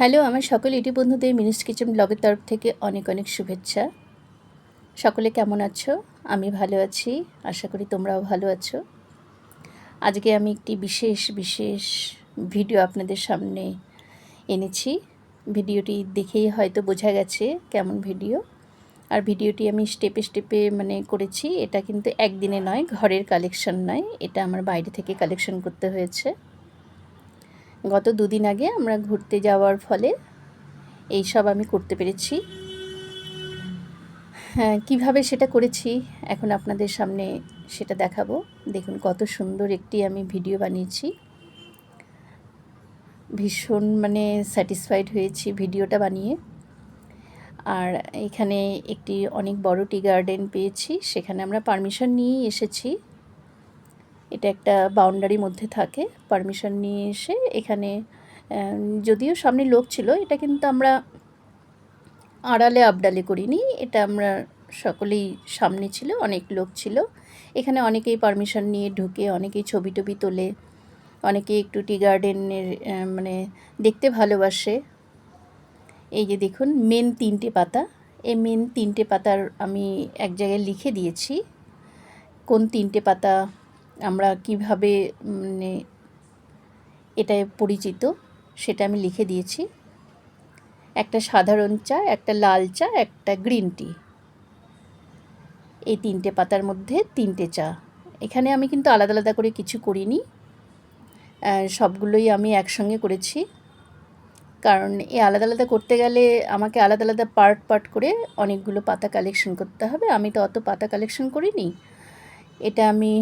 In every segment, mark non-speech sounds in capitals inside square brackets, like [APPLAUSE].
Hello, আমার সকল ইটি বন্ধুদের মিনিস্ট কিচেন ব্লগের তরফ থেকে অনেক অনেক শুভেচ্ছা। সকলে কেমন আছো? আমি ভালো আছি, আশা করি তোমরাও ভালো আছো। আজকে আমি একটি বিশেষ বিশেষ ভিডিও আপনাদের সামনে এনেছি। ভিডিওটি দেখেই হয়তো বোঝা গেছে কেমন ভিডিও। আর ভিডিওটি আমি স্টেপে স্টেপে মানে করেছি। এটা কিন্তু একদিনে নয়, ঘরের কালেকশন নয়। এটা আমার বাইরে থেকে কালেকশন করতে হয়েছে। গত দুদিন আগে আমরা ঘুরতে যাওয়ার ফলে এই সব আমি করতে পেরেছি। হ্যাঁ কীভাবে সেটা করেছি এখন আপনাদের সামনে সেটা দেখাবো। দেখুন কত সুন্দর একটি আমি ভিডিও বানিয়েছি। ভীষণ মানে স্যাটিসফাইড হয়েছি ভিডিওটা বানিয়ে। আর এখানে একটি অনেক বড় টি গার্ডেন পেয়েছি, সেখানে আমরা পারমিশন নিয়েই এসেছি। এটা একটা বাউন্ডারির মধ্যে থাকে। পারমিশন নিয়ে এসে এখানে যদিও সামনে লোক ছিল, এটা কিন্তু আমরা আড়ালে আবডালে করিনি। এটা আমরা সকলেই সামনে ছিল, অনেক লোক ছিল। এখানে অনেকেই পারমিশন নিয়ে ঢুকে, অনেকেই ছবি টবি তোলে, অনেকে একটু টি গার্ডেনের মানে দেখতে ভালোবাসে। এই যে দেখুন মেন তিনটে পাতা। এই মেন তিনটে পাতার আমি এক জায়গায় লিখে দিয়েছি, কোন তিনটে পাতা আমরা কীভাবে মানে এটায় পরিচিত সেটা আমি লিখে দিয়েছি। একটা সাধারণ চা, একটা লাল চা, একটা গ্রিন টি। এই তিনটে পাতার মধ্যে তিনটে চা। এখানে আমি কিন্তু আলাদা আলাদা করে কিছু করিনি। সবগুলোই আমি একসঙ্গে করেছি। কারণ এই আলাদা আলাদা করতে গেলে আমাকে আলাদা আলাদা পার্ট পার্ট করে অনেকগুলো পাতা কালেকশন করতে হবে। আমি তো অত পাতা কালেকশন করিনি। এটা আমি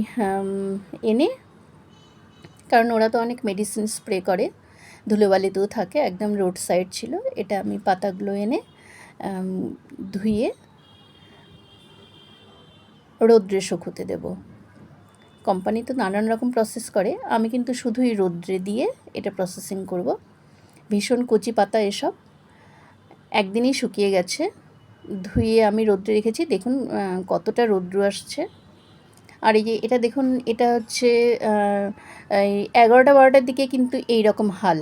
এনে, কারণ ওরা তো অনেক মেডিসিন স্প্রে করে, ধুলোবালিতেও থাকে, একদম রোড সাইড ছিল, এটা আমি পাতাগুলো এনে ধুয়ে রৌদ্রে শুকোতে দেব। কোম্পানি তো নানান রকম প্রসেস করে, আমি কিন্তু শুধুই রৌদ্রে দিয়ে এটা প্রসেসিং করব। ভীষণ কচি পাতা এসব, একদিনই শুকিয়ে গেছে, ধুয়ে আমি রৌদ্রে রেখেছি, দেখুন কতটা রৌদ্র আসছে। আর এই যে এটা দেখুন, এটা হচ্ছে এগারোটা বারোটার দিকে কিন্তু এই রকম হাল।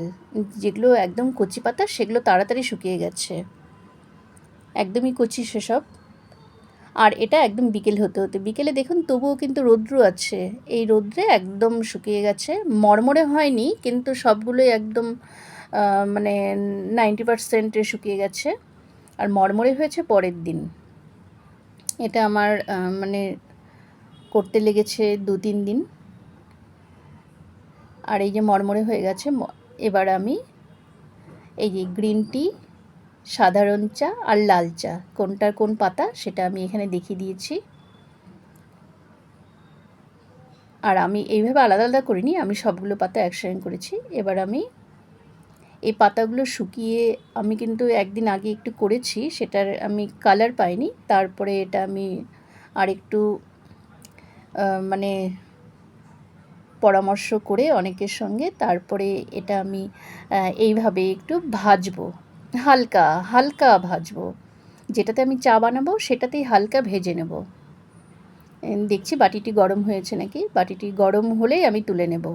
যেগুলো একদম কচি পাতা, সেগুলো তাড়াতাড়ি শুকিয়ে গেছে। একদমই কচি সেসব। আর এটা একদম বিকেল হতে হতে। বিকেলে দেখুন, তবুও কিন্তু রৌদ্র আছে। এই রৌদ্রে একদম শুকিয়ে গেছে। মরমরে হয়নি, কিন্তু সবগুলোই একদম মানে নাইনটি পারসেন্টে শুকিয়ে গেছে। আর মরমরে হয়েছে পরের দিন। এটা আমার মানে করতে লেগেছে দু, তিন দিন। আর এই যে মরমরে হয়ে গেছে এবার আমি এই যে গ্রিন টি, সাধারণ চা আর লাল চা, কোনটার কোন পাতা সেটা আমি এখানে দেখিয়ে দিয়েছি। আর আমি এইভাবে আলাদা আলাদা করিনি, আমি সবগুলো পাতা একসঙ্গে করেছি। এবার আমি এই পাতাগুলো শুকিয়ে আমি কিন্তু একদিন আগে একটু করেছি, সেটার আমি কালার পাইনি, তারপরে এটা আমি আর একটু মানে পরামর্শ করে অনেকের সঙ্গে তারপরে এটা আমি এইভাবে একটু ভাজবো। হালকা হালকা ভাজবো। যেটাতে আমি চা বানাবো, সেটাতেই হালকা ভেজে নেব। দেখছি বাটিটি গরম হয়েছে নাকি? বাটিটি গরম হলেই আমি তুলে নেব।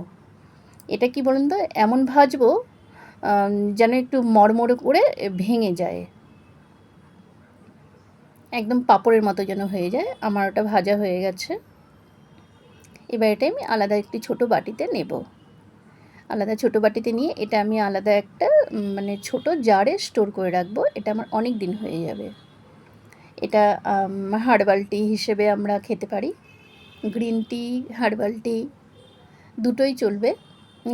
এটা কি বলুন তো? এমন ভাজবো যেন একটু মরমরে করে ভেঙে যায়। একদম পাপড়ের মতো যেন হয়ে যায়। আমার ওটা ভাজা হয়ে গেছে। এবার এটা আমি আলাদা একটি ছোট বাটিতে নেব। আলাদা ছোট বাটিতে নিয়ে এটা আমি আলাদা একটা মানে ছোট জারে স্টোর করে রাখব। এটা আমার অনেক দিন হয়ে যাবে। এটা হার্বাল টি হিসেবে আমরা খেতে পারি। গ্রিন টি, হার্বাল টি দুটোই চলবে।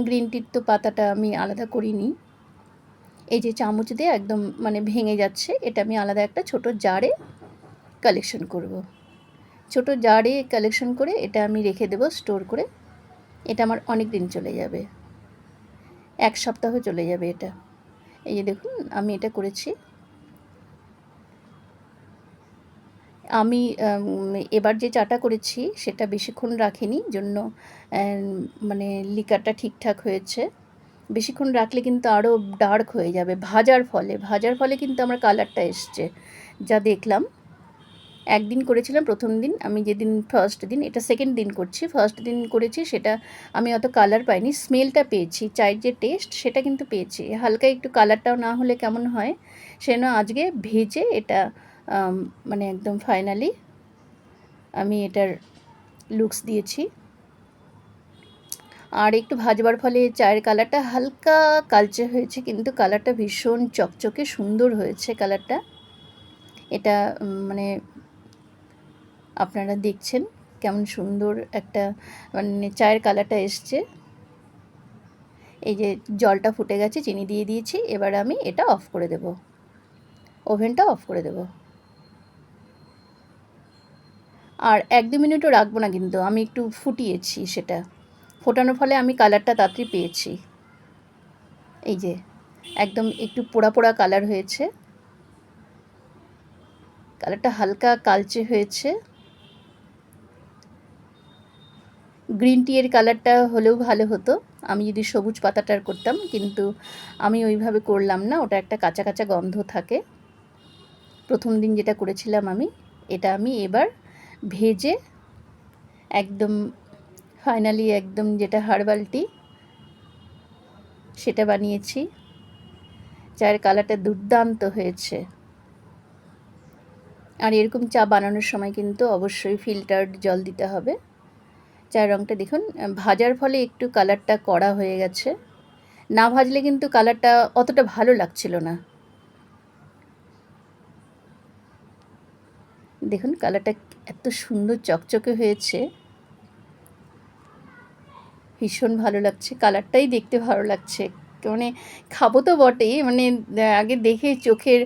গ্রিন টির তো পাতাটা আমি আলাদা করিনি। এই যে চামচ দিয়ে একদম মানে ভেঙে যাচ্ছে, এটা আমি আলাদা একটা ছোট জারে কালেকশন করব। ছোট জারে কালেকশন করে এটা আমি রেখে দেবো স্টোর করে। এটা আমার অনেক দিন চলে যাবে। এক সপ্তাহ চলে যাবে এটা। এই যে দেখুন, আমি এটা করেছি। আমি এবার যে চাটা করেছি সেটা বেশিক্ষণ রাখিনি, জন্য মানে লিকারটা ঠিকঠাক হয়েছে। বেশিক্ষণ রাখলে কিন্তু আরও ডার্ক হয়ে যাবে, ভাজার ফলে। ভাজার ফলে কিন্তু আমার কালারটা এসছে, যা দেখলাম। একদিন করেছিলাম, প্রথম দিন। আমি যেদিন ফার্স্ট দিন, এটা সেকেন্ড দিন করছি। ফার্স্ট দিন করেছি সেটা আমি অত কালার পাইনি। স্মেলটা পেয়েছি, চায়ের যে টেস্ট সেটা কিন্তু পেয়েছি। হালকা একটু কালারটাও না হলে কেমন হয়? সেজন্য আজকে ভেজে এটা মানে একদম ফাইনালি আমি এটার লুকস দিয়েছি। আর একটু ভাজবার ফলে চায়ের কালারটা হালকা কালচে হয়েছে, কিন্তু কালারটা ভীষণ চকচকে সুন্দর হয়েছে কালারটা এটা মানে আপনারা দেখছেন কেমন সুন্দর একটা মানে চায়ের কালারটা এসছে। এই যে জলটা ফুটে গেছে, চিনি দিয়ে দিয়েছি, এবার আমি এটা অফ করে দেব। ওভেনটা অফ করে দেব। আর এক দু মিনিটও রাখব না কিন্তু, আমি একটু ফুটিয়েছি সেটা। ফোটানোর ফলে আমি কালারটা তাড়াতাড়ি পেয়েছি। এই যে, একদম একটু পোড়া পোড়া কালার হয়েছে। কালারটা হালকা কালচে হয়েছে। গ্রিন টি এর কালারটা হলেও ভালো হতো। আমি যদি সবুজ পাতাটার করতাম, কিন্তু আমি ওইভাবে করলাম না। ওটা একটা কাঁচা কাঁচা গন্ধ থাকে। প্রথম দিন যেটা করেছিলাম আমি, এটা আমি এবার ভেজে একদম ফাইনালি একদম যেটা হার্বাল টি সেটা বানিয়েছি চায়ের কালারটা দুর্দান্ত হয়েছে। আর এরকম চা বানানোর সময় কিন্তু অবশ্যই ফিল্টার্ড জল দিতে হবে। চায়ের রঙটা দেখুন ভাজার ফলে একটু কালারটা কড়া হয়ে গেছে। না ভাজলে কিন্তু কালারটা অতটা ভালো লাগছিল না। দেখুন কালারটা এত সুন্দর চকচকে হয়েছে। ভীষণ ভালো লাগছে কালারটাই দেখতে ভালো লাগছে। মানে খাব তো বটেই মানে আগে দেখে চোখের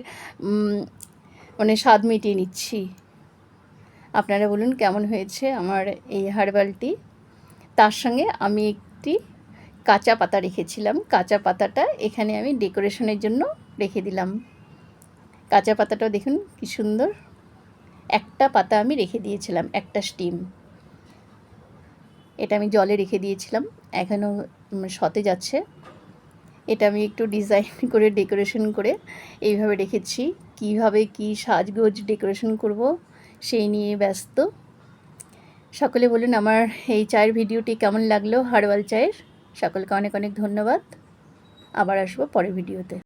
মানে স্বাদ মিটিয়ে নিচ্ছি। আপনারা বলুন কেমন হয়েছে আমার এই হার্বালটি? তার সঙ্গে আমি একটি কাঁচা পাতা রেখেছিলাম। কাঁচা পাতাটা এখানে আমি ডেকোরেশনের জন্য রেখে দিলাম। কাঁচা পাতাটাও দেখুন কি সুন্দর। একটা পাতা আমি রেখে দিয়েছিলাম, একটা স্টিম। এটা আমি জলে রেখে দিয়েছিলাম এখনও সতেজ আছে। এটা আমি একটু ডিজাইন [LAUGHS] করে, ডেকোরেশন করে এইভাবে রেখেছি। কীভাবে কি সাজগোজ ডেকোরেশন করব? সেই নিয়ে ব্যস্ত। সকলে বলুন আমার এই চায়ের ভিডিওটি কেমন লাগল হার্বাল চায়ের? সকলকে অনেক অনেক ধন্যবাদ। আবার আসব পরের ভিডিওতে।